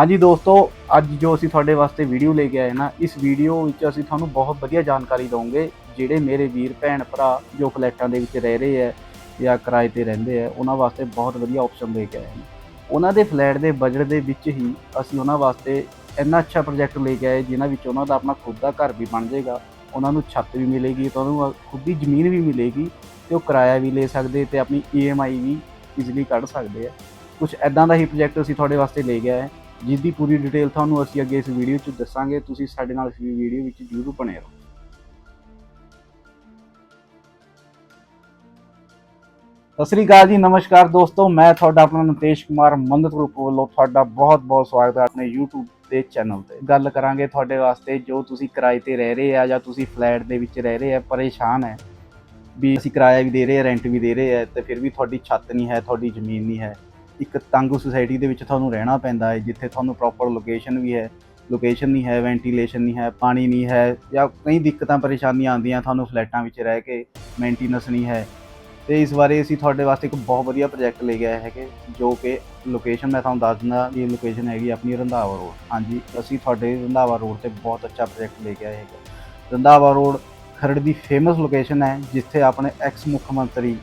ਹਾਂਜੀ ਦੋਸਤੋ, ਅੱਜ ਜੋ ਅਸੀਂ ਤੁਹਾਡੇ ਵਾਸਤੇ ਵੀਡੀਓ ਲੈ ਕੇ ਆਏ ਨਾ, ਇਸ ਵੀਡੀਓ ਵਿੱਚ ਅਸੀਂ ਤੁਹਾਨੂੰ ਬਹੁਤ ਵਧੀਆ ਜਾਣਕਾਰੀ ਦਵਾਂਗੇ, ਜਿਹੜੇ ਮੇਰੇ ਵੀਰ, ਭੈਣ, ਭਰਾ ਜੋ ਫਲੈਟਾਂ ਦੇ ਵਿੱਚ ਰਹਿ ਰਹੇ ਹੈ ਜਾਂ ਕਿਰਾਏ ਤੇ ਰਹਿੰਦੇ ਆ ਉਹਨਾਂ ਵਾਸਤੇ ਬਹੁਤ ਵਧੀਆ ਆਪਸ਼ਨ ਲੈ ਕੇ ਆਏ ਹਾਂ ਉਹਨਾਂ ਦੇ ਫਲੈਟ ਦੇ ਬਜਟ ਦੇ ਵਿੱਚ ਹੀ ਅਸੀਂ ਉਹਨਾਂ ਵਾਸਤੇ ਇੰਨਾ ਅੱਛਾ ਪ੍ਰੋਜੈਕਟ ਲੈ ਕੇ ਆਏ, ਜਿਨ੍ਹਾਂ ਵਿੱਚ ਉਹਨਾਂ ਦਾ ਆਪਣਾ ਖੁਦ ਦਾ ਘਰ ਵੀ ਬਣ ਜਾਏਗਾ, ਉਹਨਾਂ ਨੂੰ ਛੱਤ ਵੀ ਮਿਲੇਗੀ, ਤੇ ਉਹਨਾਂ ਨੂੰ ਖੁਦ ਦੀ ਜ਼ਮੀਨ ਵੀ ਮਿਲੇਗੀ, ਤੇ ਉਹ ਕਿਰਾਇਆ ਵੀ ਲੈ ਸਕਦੇ ਤੇ ਆਪਣੀ ਈਐਮਆਈ ਵੀ ਈਜ਼ੀਲੀ ਕੱਢ ਸਕਦੇ ਆ ਕੁਝ ਐਦਾਂ ਦਾ ਹੀ ਪ੍ਰੋਜੈਕਟ ਅਸੀਂ ਤੁਹਾਡੇ ਵਾਸਤੇ ਲੈ ਕੇ ਆਏ। ਜਿਸ ਦੀ ਪੂਰੀ ਡਿਟੇਲ ਤੁਹਾਨੂੰ ਅਸੀਂ ਅੱਗੇ ਇਸ ਵੀਡੀਓ 'ਚ ਦੱਸਾਂਗੇ, ਤੁਸੀਂ ਸਾਡੇ ਨਾਲ ਇਸ ਵੀਡੀਓ ਵਿੱਚ ਜ਼ਰੂਰ ਬਣੇ ਰਹੋ। ਸਤਿ ਸ੍ਰੀ ਅਕਾਲ ਜੀ, ਨਮਸਕਾਰ ਦੋਸਤੋ, ਮੈਂ ਤੁਹਾਡਾ ਆਪਣਾ ਨਿਤੇਸ਼ ਕੁਮਾਰ ਮੰਦਤ ਗਰੁੱਪ ਵੱਲੋਂ ਤੁਹਾਡਾ ਬਹੁਤ-ਬਹੁਤ ਸਵਾਗਤ ਹੈ ਆਪਣੇ YouTube ਦੇ ਚੈਨਲ ਤੇ। ਗੱਲ ਕਰਾਂਗੇ ਤੁਹਾਡੇ ਵਾਸਤੇ ਜੋ ਤੁਸੀਂ ਕਿਰਾਏ ਤੇ ਰਹਿ ਰਹੇ ਆ ਜਾਂ ਤੁਸੀਂ ਫਲੈਟ ਦੇ ਵਿੱਚ ਰਹਿ ਰਹੇ ਆ, ਪਰੇਸ਼ਾਨ ਹੈ। ਵੀ ਅਸੀਂ ਕਿਰਾਇਆ ਵੀ ਦੇ ਰਹੇ ਆ ਰੈਂਟ ਵੀ ਦੇ ਰਹੇ ਆ, ਤੇ ਫਿਰ ਵੀ ਤੁਹਾਡੀ ਛੱਤ ਨਹੀਂ ਹੈ, ਤੁਹਾਡੀ ਜ਼ਮੀਨ ਨਹੀਂ ਹੈ। ਇੱਕ ਤੰਗ ਸੁਸਾਇਟੀ ਦੇ ਵਿੱਚ ਤੁਹਾਨੂੰ ਰਹਿਣਾ ਪੈਂਦਾ ਹੈ, ਜਿੱਥੇ ਤੁਹਾਨੂੰ ਪ੍ਰੋਪਰ ਲੋਕੇਸ਼ਨ ਵੀ ਹੈ ਲੋਕੇਸ਼ਨ ਨਹੀਂ ਹੈ ਵੈਂਟੀਲੇਸ਼ਨ ਨਹੀਂ ਹੈ, ਪਾਣੀ ਨਹੀਂ ਹੈ, ਜਾਂ ਕਈ ਦਿੱਕਤਾਂ ਪਰੇਸ਼ਾਨੀਆਂ ਆਉਂਦੀਆਂ ਤੁਹਾਨੂੰ ਫਲੈਟਾਂ ਵਿੱਚ ਰਹਿ ਕੇ ਮੇਨਟੇਨੈਂਸ ਨਹੀਂ ਹੈ। ਤੇ ਇਸ ਬਾਰੇ ਅਸੀਂ ਤੁਹਾਡੇ ਵਾਸਤੇ ਇੱਕ ਬਹੁਤ ਵਧੀਆ ਪ੍ਰੋਜੈਕਟ ਲੈ ਕੇ ਆਏ ਹੈਗੇ, ਜੋ ਕਿ ਲੋਕੇਸ਼ਨ ਮੈਂ ਤੁਹਾਨੂੰ ਦੱਸ ਦਿੰਦਾ, ਇਹ ਲੋਕੇਸ਼ਨ ਹੈਗੀ ਆਪਣੀ ਰੰਧਾਵਾ ਰੋਡ ਹਾਂਜੀ, ਅਸੀਂ ਤੁਹਾਡੇ ਰੰਧਾਵਾ ਰੋਡ ਤੇ ਬਹੁਤ ਅੱਛਾ ਪ੍ਰੋਜੈਕਟ ਲੈ ਕੇ ਆਏ ਹੈਗੇ। ਰੰਧਾਵਾ ਰੋਡ ਖਰੜ ਦੀ ਫੇਮਸ ਲੋਕੇਸ਼ਨ ਹੈ, ਜਿੱਥੇ ਆਪਣੇ ਐਕਸ ਮੁੱਖ ਮੰਤਰੀ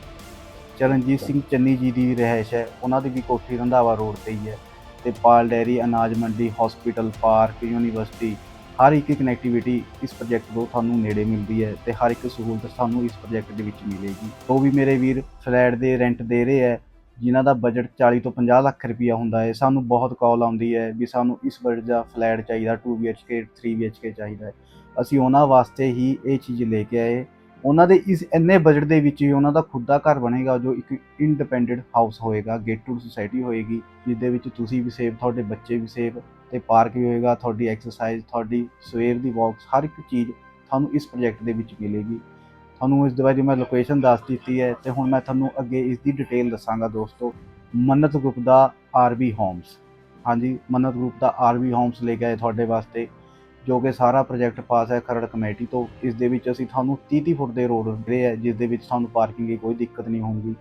ਚਰਨਜੀਤ ਸਿੰਘ ਚੰਨੀ ਜੀ ਦੀ ਰਿਹਾਇਸ਼ ਹੈ। ਉਹਨਾਂ ਦੀ ਵੀ ਕੋਠੀ ਰੰਧਾਵਾ ਰੋਡ ਤੇ ਹੀ ਹੈ ਤੇ ਪਾਲ ਡੈਰੀ, ਅਨਾਜ ਮੰਡੀ ਹਸਪੀਟਲ ਪਾਰਕ ਯੂਨੀਵਰਸਿਟੀ ਹਰ ਇੱਕ ਕਨੈਕਟੀਵਿਟੀ ਇਸ ਪ੍ਰੋਜੈਕਟ ਤੋਂ ਤੁਹਾਨੂੰ ਨੇੜੇ ਮਿਲਦੀ ਹੈ ਤੇ ਹਰ ਇੱਕ ਸਹੂਲਤ ਤੁਹਾਨੂੰ ਇਸ ਪ੍ਰੋਜੈਕਟ ਦੇ ਵਿੱਚ ਮਿਲੇਗੀ। ਉਹ ਵੀ ਮੇਰੇ ਵੀਰ ਫਲੈਟ ਦੇ ਰੈਂਟ ਦੇ ਰਹੇ ਹੈ, ਜਿਨ੍ਹਾਂ ਦਾ ਬਜਟ 40 ਤੋਂ 50 ਲੱਖ ਰੁਪਇਆ ਹੁੰਦਾ ਹੈ। ਸਾਨੂੰ ਬਹੁਤ ਕਾਲ ਆਉਂਦੀ ਹੈ ਵੀ ਸਾਨੂੰ ਇਸ ਬਜਟ ਦਾ ਫਲੈਟ ਚਾਹੀਦਾ 2 BHK 3 BHK ਚਾਹੀਦਾ ਹੈ। ਅਸੀਂ ਉਹਨਾਂ ਵਾਸਤੇ ਹੀ ਇਹ ਚੀਜ਼ ਲੈ ਕੇ ਆਏ। ਉਹਨਾਂ ਦੇ ਇਸ ਇੰਨੇ ਬਜਟ ਦੇ ਵਿੱਚ ਹੀ ਉਹਨਾਂ ਦਾ ਖੁਦ ਦਾ ਘਰ ਬਣੇਗਾ, ਜੋ ਇੱਕ ਇੰਡੀਪੈਂਡੈਂਟ ਹਾਊਸ ਹੋਏਗਾ ਗੇਟ ਟੂ ਸੁਸਾਇਟੀ ਹੋਏਗੀ ਜਿਸ ਦੇ ਵਿੱਚ ਤੁਸੀਂ ਵੀ ਸੇਫ ਤੁਹਾਡੇ ਬੱਚੇ ਵੀ ਸੇਫ ਤੇ ਪਾਰਕ ਵੀ ਹੋਏਗਾ, ਤੁਹਾਡੀ ਐਕਸਰਸਾਈਜ਼ ਤੁਹਾਡੀ ਸਵੇਰ ਦੀ ਵਾਕਸ ਹਰ ਇੱਕ ਚੀਜ਼ ਤੁਹਾਨੂੰ ਇਸ ਪ੍ਰੋਜੈਕਟ ਦੇ ਵਿੱਚ ਮਿਲੇਗੀ। ਤੁਹਾਨੂੰ ਇਸ ਦੇ ਬਾਰੇ ਮੈਂ ਲੋਕੇਸ਼ਨ ਦੱਸ ਦਿੱਤੀ ਹੈ ਤੇ ਹੁਣ ਮੈਂ ਤੁਹਾਨੂੰ ਅੱਗੇ ਇਸ ਦੀ ਡਿਟੇਲ ਦੱਸਾਂਗਾ ਦੋਸਤੋ। ਮੰਨਤ ਗਰੁੱਪ ਦਾ ਆਰਬੀ ਹੋਮਸ ਹਾਂਜੀ, ਮੰਨਤ ਗਰੁੱਪ ਦਾ ਆਰਬੀ ਹੋਮਸ ਲੈ ਕੇ ਆਏ ਤੁਹਾਡੇ ਵਾਸਤੇ। ਜੋ ਕਿ ਸਾਰਾ ਪ੍ਰੋਜੈਕਟ ਪਾਸ ਹੈ ਖਰੜ ਕਮੇਟੀ ਤੋਂ, ਇਸ ਦੇ ਵਿੱਚ ਅਸੀਂ ਤੁਹਾਨੂੰ 30-30 ਫੁੱਟ ਦੇ ਰੋਡ ਦੇ ਹੈ, ਜਿਸ ਦੇ ਵਿੱਚ ਤੁਹਾਨੂੰ ਪਾਰਕਿੰਗ ਦੀ ਕੋਈ ਦਿੱਕਤ ਨਹੀਂ ਹੋਊਗੀ।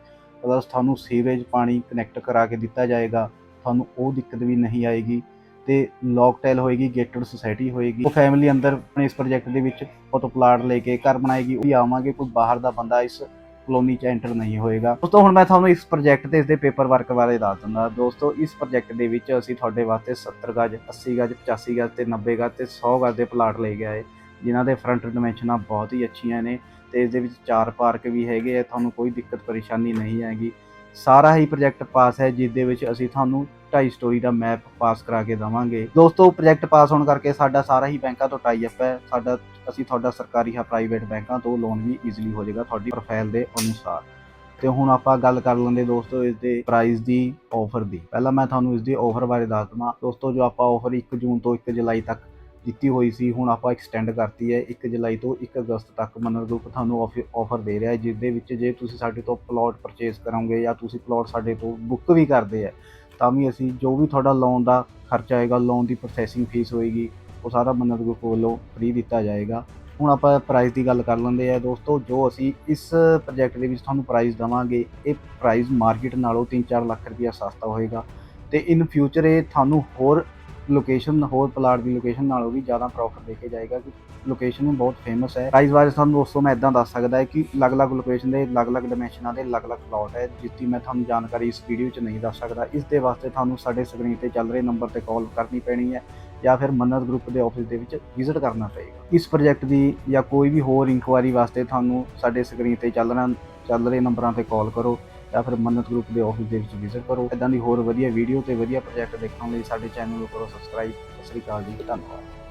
ਪਲੱਸ ਤੁਹਾਨੂੰ ਸੀਵਰੇਜ ਪਾਣੀ ਕਨੈਕਟ ਕਰਾ ਕੇ ਦਿੱਤਾ ਜਾਏਗਾ, ਤੁਹਾਨੂੰ ਉਹ ਦਿੱਕਤ ਵੀ ਨਹੀਂ ਆਏਗੀ ਤੇ ਲੌਕਟੇਲ ਹੋਏਗੀ ਗੇਟਡ ਸੁਸਾਇਟੀ ਹੋਏਗੀ। ਉਹ ਫੈਮਿਲੀ ਅੰਦਰ ਆਪਣੇ ਇਸ ਪ੍ਰੋਜੈਕਟ ਦੇ ਵਿੱਚ ਉਹ ਤੋਂ ਪਲਾਟ ਲੈ ਕੇ ਘਰ ਬਣਾਏਗੀ। ਉਹ ਵੀ ਆਵਾਂਗੇ, ਕੋਈ ਬਾਹਰ ਦਾ ਬੰਦਾ ਇਸ ਕਲੋਨੀ ਚ ਐਂਟਰ ਨਹੀਂ ਹੋਏਗਾ। ਦੋਸਤੋ, ਹੁਣ ਮੈਂ ਤੁਹਾਨੂੰ ਇਸ ਪ੍ਰੋਜੈਕਟ ਤੇ ਇਸ ਦੇ ਪੇਪਰ ਵਰਕ ਬਾਰੇ ਦੱਸ ਦਿੰਦਾ। ਦੋਸਤੋ, ਇਸ ਪ੍ਰੋਜੈਕਟ ਦੇ ਵਿੱਚ ਅਸੀਂ ਤੁਹਾਡੇ ਵਾਸਤੇ 70 ਗਜ 80 ਗਜ 85 ਗਜ ਤੇ 90 ਗਜ ਤੇ 100 ਗਜ ਦੇ ਪਲਾਟ ਲੈ ਗਏ ਜਿਨ੍ਹਾਂ ਦੇ ਫਰੰਟ ਡਿਮੈਂਸ਼ਨਾਂ ਬਹੁਤ ਹੀ ਅੱਛੀਆਂ ਨੇ ਤੇ ਇਸ ਦੇ ਵਿੱਚ ਚਾਰ ਪਾਰਕ ਵੀ ਹੈਗੇ ਆ। ਤੁਹਾਨੂੰ ਕੋਈ ਦਿੱਕਤ ਪਰੇਸ਼ਾਨੀ ਨਹੀਂ ਆਏਗੀ। ਸਾਰਾ ਹੀ ਪ੍ਰੋਜੈਕਟ ਪਾਸ ਹੈ ਜਿਸ ਦੇ ਵਿੱਚ ਅਸੀਂ ਤੁਹਾਨੂੰ ਢਾਈ ਸਟੋਰੀ ਦਾ ਮੈਪ ਪਾਸ ਕਰਾ ਕੇ ਦਵਾਂਗੇ। ਦੋਸਤੋ ਪ੍ਰੋਜੈਕਟ ਪਾਸ ਹੋਣ ਕਰਕੇ ਸਾਡਾ ਸਾਰਾ ਹੀ ਬੈਂਕਾਂ ਤੋਂ ਟਾਈ ਅਪ ਹੈ। ਸਾਡਾ, ਅਸੀਂ ਤੁਹਾਡਾ ਸਰਕਾਰੀ ਜਾਂ ਪ੍ਰਾਈਵੇਟ ਬੈਂਕਾਂ ਤੋਂ ਲੋਨ ਵੀ ਈਜ਼ੀਲੀ ਹੋ ਜਾਏਗਾ ਤੁਹਾਡੀ ਪ੍ਰੋਫਾਈਲ ਦੇ ਅਨੁਸਾਰ। ਤੇ ਹੁਣ ਆਪਾਂ ਗੱਲ ਕਰ ਲੈਂਦੇ ਦੋਸਤੋ ਇਸ ਦੇ ਪ੍ਰਾਈਸ ਦੀ ਆਫਰ ਦੀ। ਪਹਿਲਾਂ ਮੈਂ ਤੁਹਾਨੂੰ ਇਸ ਦੀ ਆਫਰ ਬਾਰੇ ਦੱਸ ਦਵਾਂ। ਦੋਸਤੋ, ਜੋ ਆਪਾਂ ਆਫਰ 1 ਜੂਨ ਤੋਂ 1 ਜੁਲਾਈ ਤੱਕ ਦਿੱਤੀ ਹੋਈ ਸੀ, ਹੁਣ ਆਪਾਂ ਐਕਸਟੈਂਡ ਕਰਤੀ ਹੈ 1 ਜੁਲਾਈ ਤੋਂ 1 ਅਗਸਤ ਤੱਕ। ਮਨਰ ਗਰੁੱਪ ਤੁਹਾਨੂੰ ਆਫਰ ਦੇ ਰਿਹਾ ਹੈ ਜਿਸ ਦੇ ਵਿੱਚ ਜੇ ਤੁਸੀਂ ਸਾਡੇ ਤੋਂ ਪਲਾਟ ਪਰਚੇਸ ਕਰੋਗੇ ਜਾਂ ਤੁਸੀਂ ਪਲਾਟ ਸਾਡੇ ਤੋਂ ਬੁੱਕ ਵੀ ਕਰਦੇ ਆ ਤਾਂ ਵੀ ਅਸੀਂ ਜੋ ਵੀ ਤੁਹਾਡਾ ਲੋਨ ਦਾ ਖਰਚਾ ਆਏਗਾ ਲੋਨ ਦੀ ਪ੍ਰੋਸੈਸਿੰਗ ਫੀਸ ਹੋਏਗੀ, ਉਹ ਸਾਰਾ ਮੰਨਤ ਗਰੁੱਪ ਵੱਲੋਂ ਫ੍ਰੀ ਦਿੱਤਾ ਜਾਏਗਾ। ਹੁਣ ਆਪਾਂ ਪ੍ਰਾਈਸ ਦੀ ਗੱਲ ਕਰ ਲੈਂਦੇ ਆ ਦੋਸਤੋ, ਜੋ ਅਸੀਂ ਇਸ ਪ੍ਰੋਜੈਕਟ ਦੇ ਵਿੱਚ ਤੁਹਾਨੂੰ ਪ੍ਰਾਈਸ ਦਵਾਂਗੇ, ਇਹ ਪ੍ਰਾਈਸ ਮਾਰਕੀਟ ਨਾਲੋਂ 3-4 ਲੱਖ ਰੁਪਇਆ ਸਸਤਾ ਹੋਏਗਾ। ਤੇ ਇਨ ਫਿਊਚਰ ਇਹ ਤੁਹਾਨੂੰ ਹੋਰ ਲੋਕੇਸ਼ਨ ਹੋਰ ਪਲਾਟ ਦੀ ਲੋਕੇਸ਼ਨ ਨਾਲੋਂ ਵੀ ਜ਼ਿਆਦਾ ਪ੍ਰੋਫਿਟ ਦੇ ਕੇ ਜਾਏਗਾ ਕਿ ਲੋਕੇਸ਼ਨ ਬਹੁਤ ਫੇਮਸ ਹੈ। ਪ੍ਰਾਈਸ ਵਾਈਜ਼ ਤੁਹਾਨੂੰ ਦੋਸਤੋ ਮੈਂ ਇਦਾਂ ਦੱਸ ਸਕਦਾ ਹੈ ਕਿ ਅਲੱਗ-ਅਲੱਗ ਲੋਕੇਸ਼ਨ ਦੇ, ਅਲੱਗ-ਅਲੱਗ ਡਿਮੈਂਸ਼ਨਾਂ ਦੇ ਅਲੱਗ-ਅਲੱਗ ਪਲਾਟ ਹੈ ਜਿਸ ਦੀ ਮੈਂ ਤੁਹਾਨੂੰ ਜਾਣਕਾਰੀ ਇਸ ਵੀਡੀਓ 'ਚ ਨਹੀਂ ਦੱਸ ਸਕਦਾ। ਇਸ ਦੇ ਵਾਸਤੇ ਤੁਹਾਨੂੰ ਸਾਡੇ ਸਕਰੀਨ ਤੇ ਚੱਲ ਰਹੇ ਨੰਬਰ ਤੇ ਕਾਲ ਕਰਨੀ ਪੈਣੀ ਹੈ ਜਾਂ ਫਿਰ ਮੰਨਤ ਗਰੁੱਪ ਦੇ ਆਫਿਸ ਦੇ ਵਿੱਚ ਵਿਜ਼ਿਟ ਕਰਨਾ ਪਏਗਾ। ਇਸ ਪ੍ਰੋਜੈਕਟ ਦੀ ਜਾਂ ਕੋਈ ਵੀ ਹੋਰ ਇਨਕੁਆਇਰੀ ਵਾਸਤੇ ਤੁਹਾਨੂੰ ਸਾਡੇ ਸਕਰੀਨ ਤੇ ਚੱਲ ਰਿਹਾ ਚੱਲ ਰਹੇ ਨੰਬਰਾਂ ਤੇ ਕਾਲ ਕਰੋ। ਜਾਂ ਫਿਰ ਮੰਨਤ ਗਰੁੱਪ ਦੇ ਆਫਿਸ ਦੇ ਵਿੱਚ ਵਿਜ਼ਿਟ ਕਰੋ। ਇਦਾਂ ਦੀ ਹੋਰ ਵਧੀਆ ਵੀਡੀਓ ਤੇ ਵਧੀਆ ਪ੍ਰੋਜੈਕਟ ਦੇਖਣ ਲਈ ਸਾਡੇ ਚੈਨਲ ਨੂੰ ਕਰੋ ਸਬਸਕ੍ਰਾਈਬ ਸਤਿ ਸ੍ਰੀ ਅਕਾਲ ਜੀ, ਧੰਨਵਾਦ।